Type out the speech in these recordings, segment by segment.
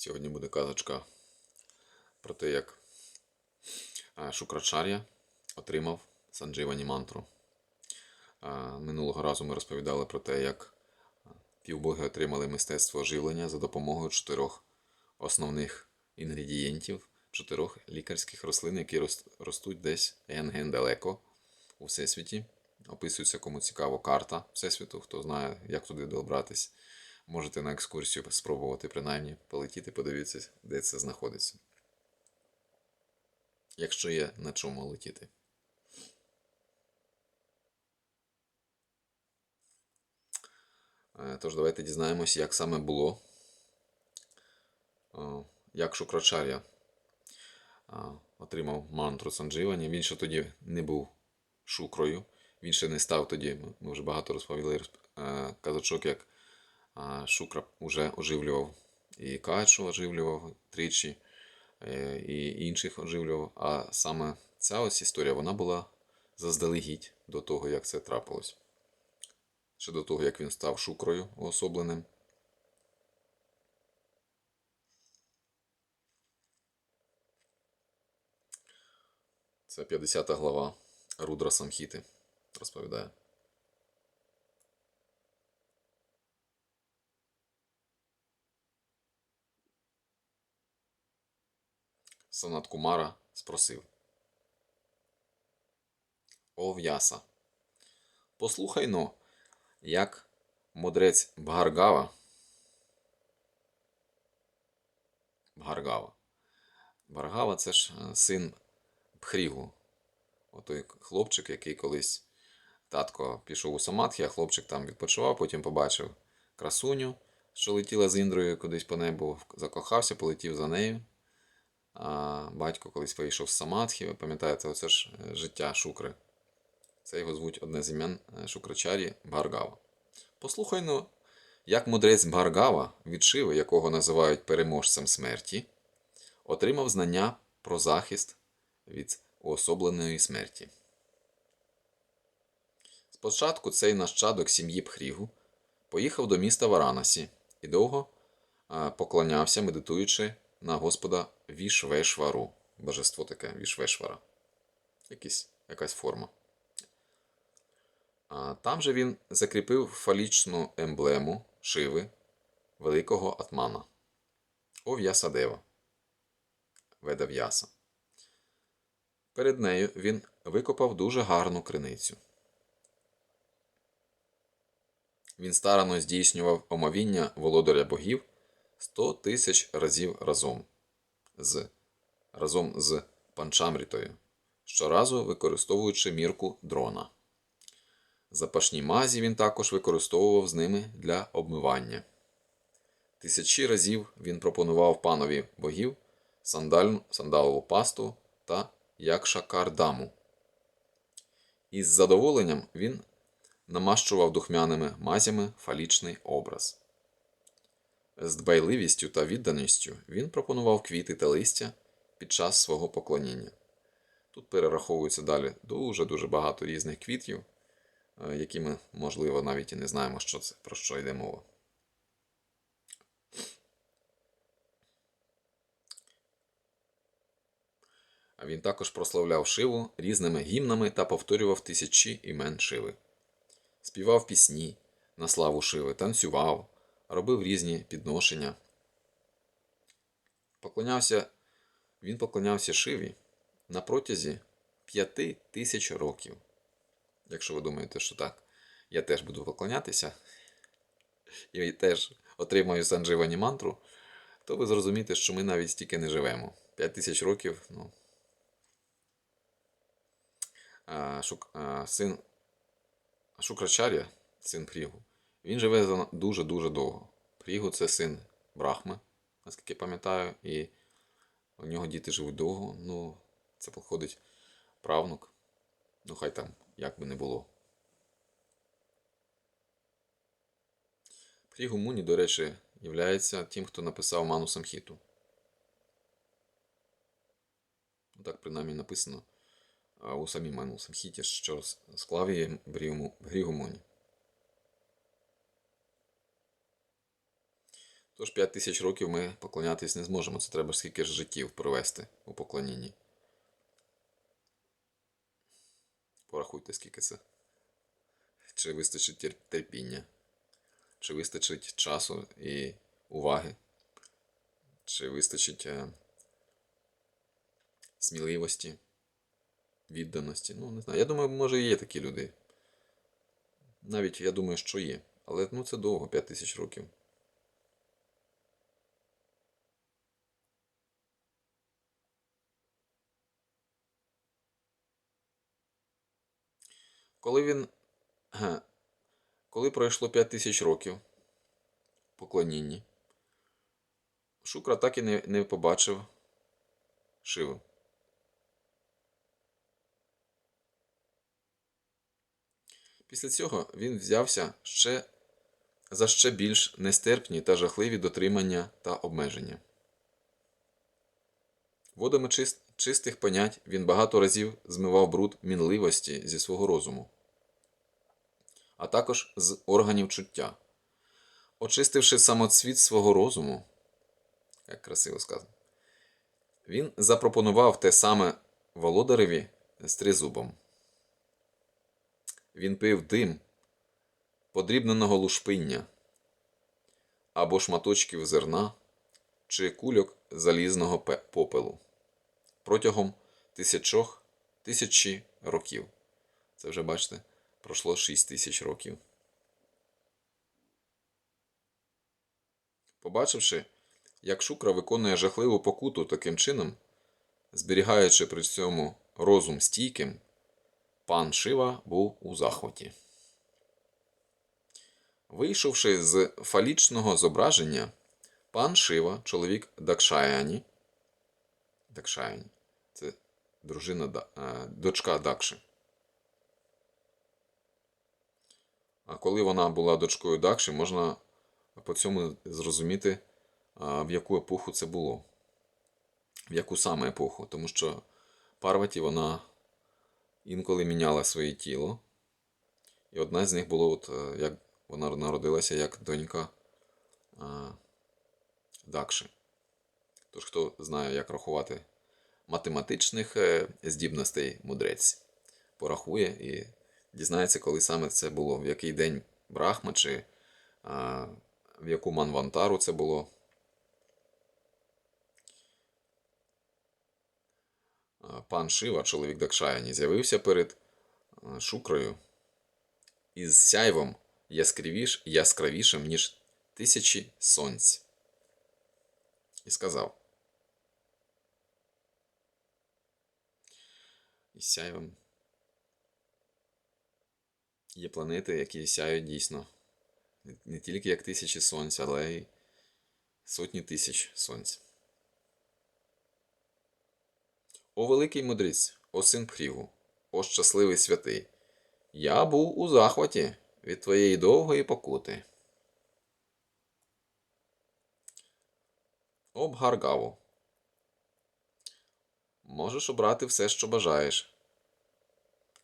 Сьогодні буде казочка про те, як е, Шукрачар'я отримав Сандживані мантру. Е, Минулого разу ми розповідали про те, як півбоги отримали мистецтво оживлення за допомогою чотирьох основних інгредієнтів, чотирьох лікарських рослин, які ростуть десь ген-ген далеко у всесвіті. Описується, кому цікаво, карта Всесвіту, хто знає, як туди добратись. Можете на екскурсію спробувати принаймні полетіти, подивитися, де це знаходиться. Якщо є на чому летіти. Е, Тож давайте дізнаємось, як саме було, е, як Шукрачар'я е, отримав мантру Сандживані. Він ще тоді не був шукрою, він ще не став тоді. ми- вже багато розповіли розп- казочок, як Шукра вже оживлював і Качу оживлював тричі, е, і інших оживлював. А саме ця ось історія вона була заздалегідь до того, як це трапилось. Ще до того, як він став шукрою уособленим. Це 50 глава Рудра Самхіти розповідає. Санат Кумара спросив. О В'яса. Послухай но, як мудрець Бгаргава. Бгаргава. Бгаргава це ж е, син Бхрігу. Отой хлопчик, який колись татко пішов у Самадхі, а хлопчик там відпочивав, потім побачив красуню, що летіла з Індрою кудись по небу, закохався, полетів за нею. Батько колись вийшов з Самадхи, ви пам'ятаєте, оце ж е, життя Шукри. Це його звуть одне з імен е, Шукрачарі Бгаргава. Послухай ну, як мудрець Бгаргава, від Шиви, якого називають переможцем смерті, отримав знання про захист від уособленої смерті. Спочатку цей нащадок сім'ї Пхрігу поїхав до міста Варанасі і довго е, поклонявся, медитуючи на Господа Вішвешвару. Божество таке Вішвешвара. Якісь, якась форма. А Там же він закріпив фалічну емблему Шиви великого атмана. О В'ясадева. Веда В'яса. Перед нею він викопав дуже гарну криницю. Він старано здійснював омовіння володаря богів 100 тисяч разів разом з, разом з панчамрітою, щоразу використовуючи мірку дрона. Запашні мазі він також використовував з ними для обмивання. Тисячі разів він пропонував панові богів сандаль, сандалову пасту та якшакардаму. Із задоволенням він намащував духмяними мазями фалічний образ. З дбайливістю та відданістю він пропонував квіти та листя під час свого поклоніння. Тут перераховується далі дуже-дуже багато різних квітів, е, які ми, можливо, навіть і не знаємо, що це, про що йде мова. Він також прославляв Шиву різними гімнами та повторював тисячі імен Шиви. Співав пісні на славу Шиви, танцював, робив різні підношення. Поклонявся, він поклонявся Шиві на протязі п'яти тисяч років. Якщо ви думаєте, що так, я теж буду поклонятися і теж отримаю сандживані мантру, то ви зрозумієте, що ми навіть стільки не живемо. П'ять тисяч років, ну. А, шук, а, син Шукрачар'я, син Прігу, він живе дуже-дуже довго. Прігу це син Брахми, наскільки пам'ятаю, і у нього діти живуть довго. Ну, це походить правнук. Ну, хай там як би не було. Прігу Муні, до речі, є тим, хто написав Ману Самхіту. Так принаймні написано у самій Ману Самхіті, що склав її Брігу Муні. Тож 5 тисяч років ми поклонятись не зможемо. Це треба скільки ж життів провести у поклонінні. Порахуйте, скільки це. Чи вистачить терпіння, чи вистачить часу і уваги, чи вистачить е, сміливості, відданості. Ну, не знаю. Я думаю, може і є такі люди. Навіть я думаю, що є. Але ну, це довго, 5 тисяч років. Коли він. Коли пройшло 5 тисяч років поклонінні, Шукра так і не, не побачив Шиву. Після цього він взявся ще за ще більш нестерпні та жахливі дотримання та обмеження. Водами чис- чистих понять він багато разів змивав бруд мінливості зі свого розуму, а також з органів чуття. Очистивши самоцвіт свого розуму, як красиво сказано, він запропонував те саме володареві з тризубом. Він пив дим подрібненого лушпиння або шматочків зерна чи кульок залізного попелу протягом тисячох тисячі років. Це вже бачите, пройшло 6 тисяч років. Побачивши, як Шукра виконує жахливу покуту таким чином, зберігаючи при цьому розум стійким, пан Шива був у захваті. Вийшовши з фалічного зображення, пан Шива, чоловік Дакшаяні, Дакшаяні, дружина, е, дочка Дакши. А коли вона була дочкою Дакши, можна по цьому зрозуміти, в яку епоху це було. В яку саме епоху. Тому що Парваті вона інколи міняла своє тіло. І одна з них було, от, е, як вона народилася як донька Дакши. Тож, хто знає, як рахувати математичних е, здібностей мудрець, порахує і дізнається, коли саме це було, в який день Брахма, чи а, в яку манвантару це було. Пан Шива, чоловік Дакшаяні, з'явився перед а, Шукраю із сяйвом яскравіш, яскравішим, ніж тисячі сонць. І сказав. Із сяйвом. Є планети, які сяють дійсно не- тільки як тисячі сонць, але й сотні тисяч сонць. О великий мудрець, о син Прігу, о щасливий святий, я був у захваті від твоєї довгої покути. О Бгаргаву. Можеш обрати все, що бажаєш,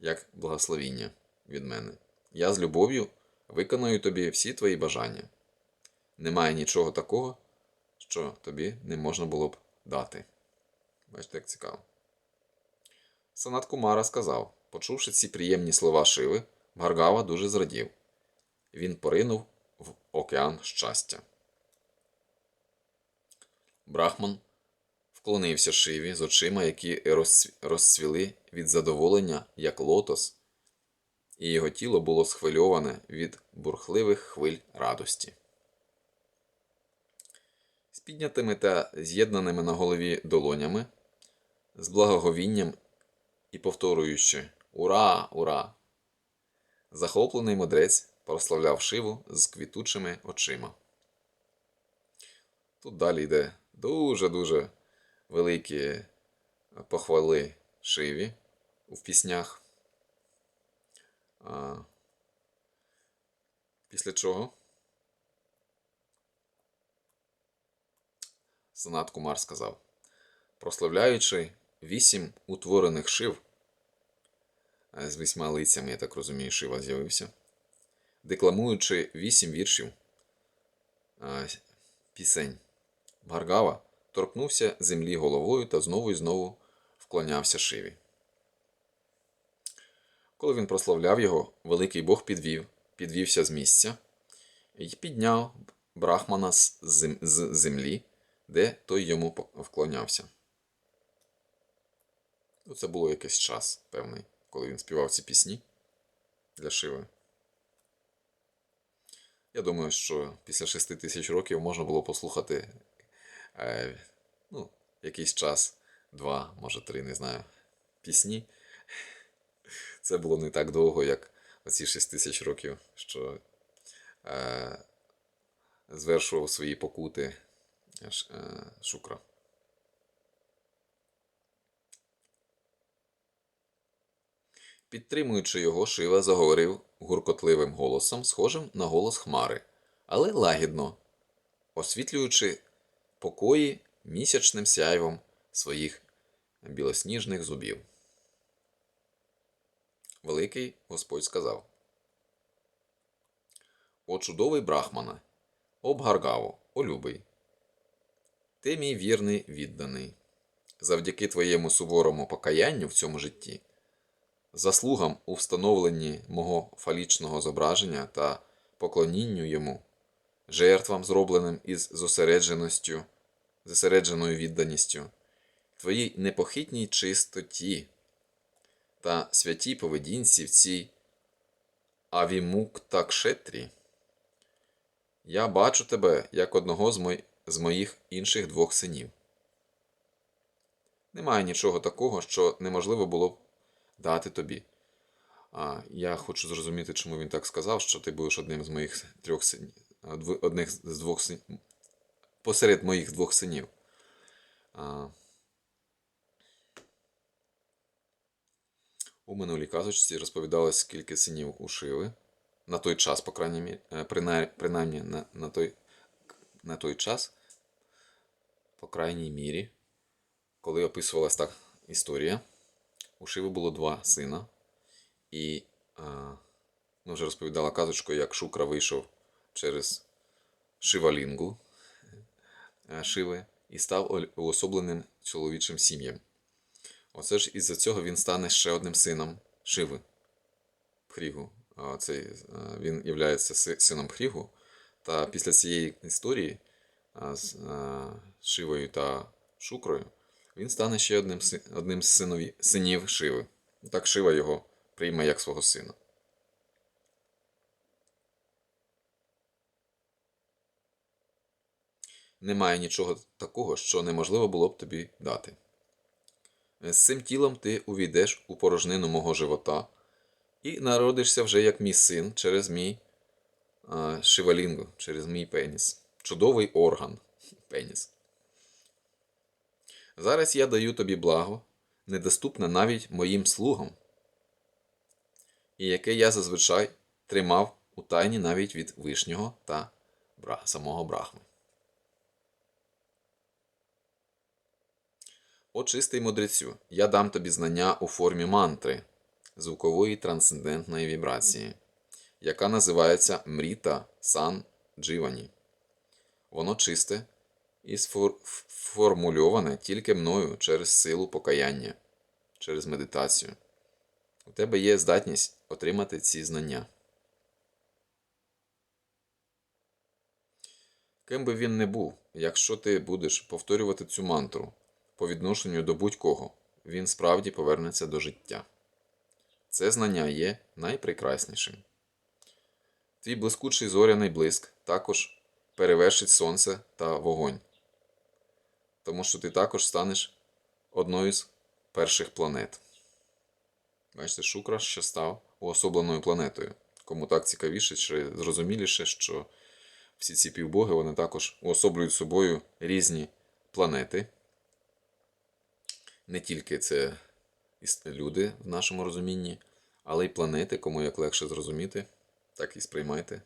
як благословіння від мене. Я з любов'ю виконую тобі всі твої бажання. Немає нічого такого, що тобі не можна було б дати. Бачите, як цікаво. Санат Кумара сказав, почувши ці приємні слова Шиви, Бгаргава дуже зрадів. Він поринув в океан щастя. Брахман вклонився Шиві з очима, які розцвіли від задоволення, як лотос, і його тіло було схвильоване від бурхливих хвиль радості. З піднятими та з'єднаними на голові долонями, з благоговінням і повторюючи Ура! Ура! Захоплений мудрець прославляв Шиву з квітучими очима. Тут далі йде дуже-дуже великі похвали Шиві в піснях. А, після чого Санат Кумар сказав, прославляючи вісім утворених шив, з вісьма лицями, я так розумію, Шива з'явився, декламуючи вісім віршів, е, пісень. Бгаргава торкнувся землі головою та знову і знову вклонявся Шиві. Коли він прославляв його, великий Бог підвів, підвівся з місця і підняв Брахмана з зем- з землі, де той йому вклонявся. Ну, Це було якийсь час певний, коли він співав ці пісні для Шиви. Я думаю, що після шести тисяч років можна було послухати е, ну, якийсь час, два, може три, не знаю, пісні. Це було не так довго, як оці шість тисяч років, що е, звершував свої покути Ш- е, Шукра. Підтримуючи його, Шива заговорив гуркотливим голосом, схожим на голос хмари, але лагідно, освітлюючи покої місячним сяйвом своїх білосніжних зубів. Великий Господь сказав: О чудовий Брахмана, о Бгаргаво, о любий. Ти мій вірний відданий. Завдяки твоєму суворому покаянню в цьому житті заслугам у встановленні мого фалічного зображення та поклонінню йому, жертвам, зробленим із зосередженістю, зосередженою відданістю, твоїй непохитній чистоті та святій поведінці в цій авімуктакшетрі. Я бачу тебе як одного з, мой... з моїх інших двох синів. Немає нічого такого, що неможливо було б дати тобі. А я хочу зрозуміти, чому він так сказав, що ти будеш одним з моїх трьох синів. Одних з двох синів. Посеред моїх двох синів. А... У минулій казочці розповідалось, скільки синів у Шиви. На той час, по крайній мірі, е, принаймні на, на, той, на той час, по крайній мірі, коли описувалась так історія, у Шиви було два сина, і а, ми вже розповідала казочку, як Шукра вийшов через Шивалінгу е, Шиви і став уособленим чоловічим сім'ям. Оце ж із-за цього він стане ще одним сином Шиви. Хрігу. Цей, е, він є сином Хрігу. Та після цієї історії з Шивою та Шукрою він стане ще одним, одним з синові, синів Шиви. Так Шива його прийме як свого сина. Немає нічого такого, що неможливо було б тобі дати. З цим тілом ти увійдеш у порожнину мого живота і народишся вже як мій син через мій а, шивалінгу, через мій пеніс. Чудовий орган. Пеніс. Зараз я даю тобі благо, недоступне навіть моїм слугам, і яке я зазвичай тримав у тайні навіть від вишнього та самого брахми. О чистий мудрецю, я дам тобі знання у формі мантри, звукової трансцендентної вібрації, яка називається Мріта Сан Дживані. Воно чисте і сформульоване тільки мною через силу покаяння, через медитацію. У тебе є здатність отримати ці знання. Ким би він не був, якщо ти будеш повторювати цю мантру по відношенню до будь-кого, він справді повернеться до життя. Це знання є найпрекраснішим. Твій блискучий зоряний блиск також перевершить сонце та вогонь, тому що ти також станеш одною з перших планет. Бачите, Шукра ще став уособленою планетою. Кому так цікавіше чи зрозуміліше, що всі ці півбоги вони також уособлюють собою різні планети. Не тільки це люди в нашому розумінні, але й планети, кому як легше зрозуміти, так і сприймайте.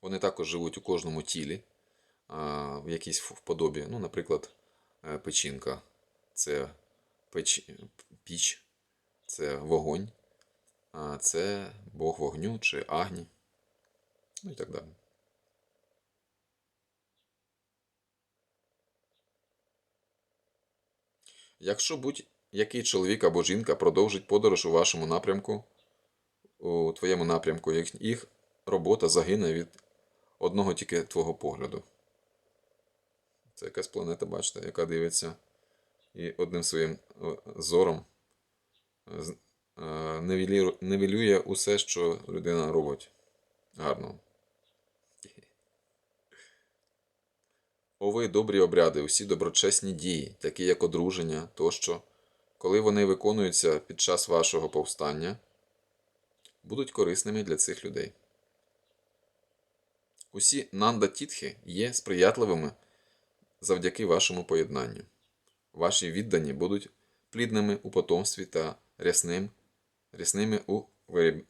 Вони також живуть у кожному тілі, в якійсь ф- подобі. Ну, наприклад, е, печінка це печ... піч, це вогонь, це Бог вогню чи агні. Ну і так далі. Якщо будь-який чоловік або жінка продовжить подорож у вашому напрямку, у твоєму напрямку, їх, робота загине від одного тільки твого погляду. Це якась планета, бачите, яка дивиться і одним своїм зором е, е, невілює усе, що людина робить гарно. О ви добрі обряди, усі доброчесні дії, такі як одруження тощо, коли вони виконуються під час вашого повстання, будуть корисними для цих людей. Усі нанда тітхи є сприятливими завдяки вашому поєднанню. Ваші віддані будуть плідними у потомстві та рясним, рясними у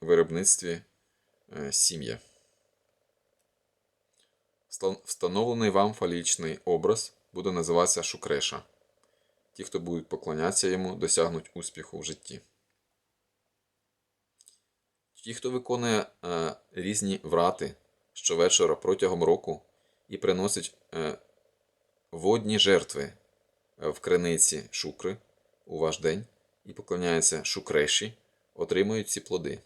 виробництві е, сім'я. Вста- Встановлений вам фалічний образ буде називатися Шукреша. Ті, хто будуть поклонятися йому, досягнуть успіху в житті. Ті, хто виконує е, різні врати щовечора протягом року і приносить е, водні жертви е, в криниці шукри у ваш день і поклоняються шукреші, отримують ці плоди.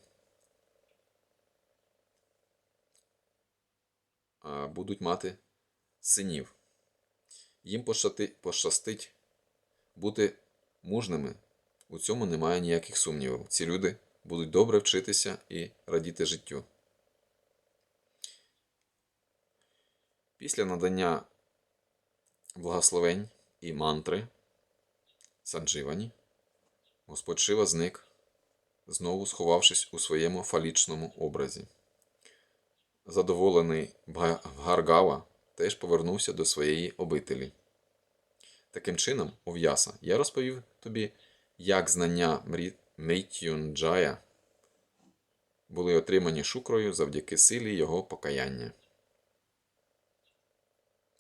Будуть мати синів. Їм пощастить бути мужними. У цьому немає ніяких сумнівів. Ці люди будуть добре вчитися і радіти життю. Після надання благословень і мантри Сандживані, Господь Шива зник, знову сховавшись у своєму фалічному образі. Задоволений Бга- Бгаргава теж повернувся до своєї обителі. Таким чином, Ов'яса, я розповів тобі, як знання Мрітюнджая були отримані шукрою завдяки силі його покаяння.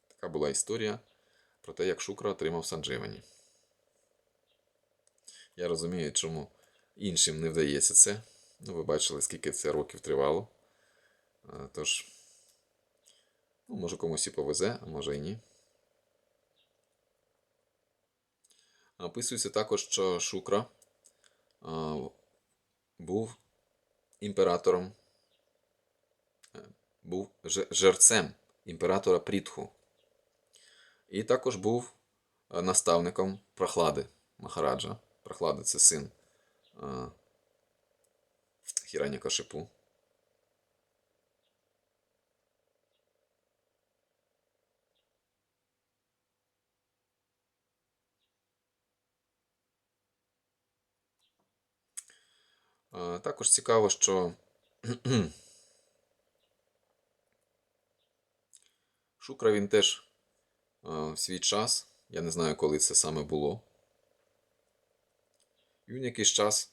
Така була історія про те, як Шукра отримав Сандживані. Я розумію, чому іншим не вдається це. Ну, ви бачили, скільки це років тривало. А, Тож, ну, може комусь і повезе, а може і ні. Описується також, що Шукра а, був імператором, е, був жерцем імператора Прітху. І також був е, наставником Прохлади Махараджа. Прохлади це син е, Хіраня Кашипу. Також цікаво, що Шукра він теж е, в свій час, я не знаю, коли це саме було. Він якийсь час,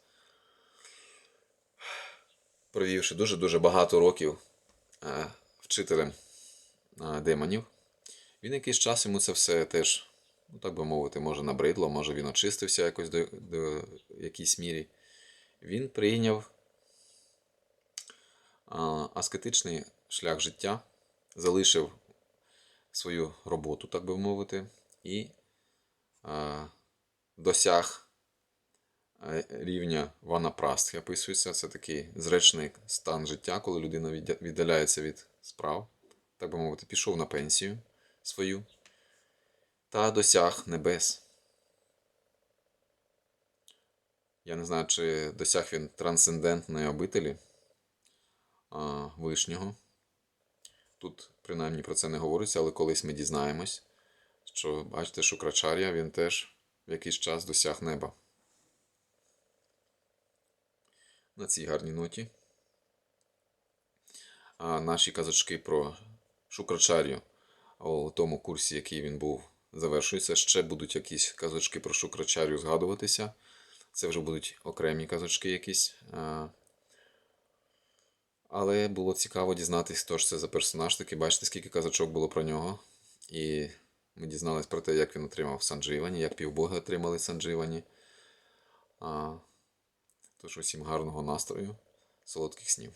провівши дуже-дуже багато років е, вчителем е, демонів, він якийсь час йому це все теж, ну так би мовити, може набридло, може він очистився якось до, до якійсь мірі. Він прийняв аскетичний шлях життя, залишив свою роботу, так би мовити, і досяг е, рівня ванапрастхи, описується. Це такий зречний стан життя, коли людина віддаляється від справ, так би мовити, пішов на пенсію свою та досяг небес. Я не знаю, чи досяг він трансцендентної обителі а, Вишнього. Тут, принаймні, про це не говориться, але колись ми дізнаємось, що, бачите, Шукрачар'я він теж в якийсь час досяг неба. На цій гарній ноті. А наші казочки про Шукрачар'ю у тому курсі, який він був, завершуються. Ще будуть якісь казочки про Шукрачар'ю згадуватися. Це вже будуть окремі казочки якісь. Але було цікаво дізнатися, хто ж це за персонаж Таки Бачите, скільки казочок було про нього. І ми дізналися про те, як він отримав Сандживані, як півбоги отримали Сандживані. Тож усім гарного настрою, солодких снів.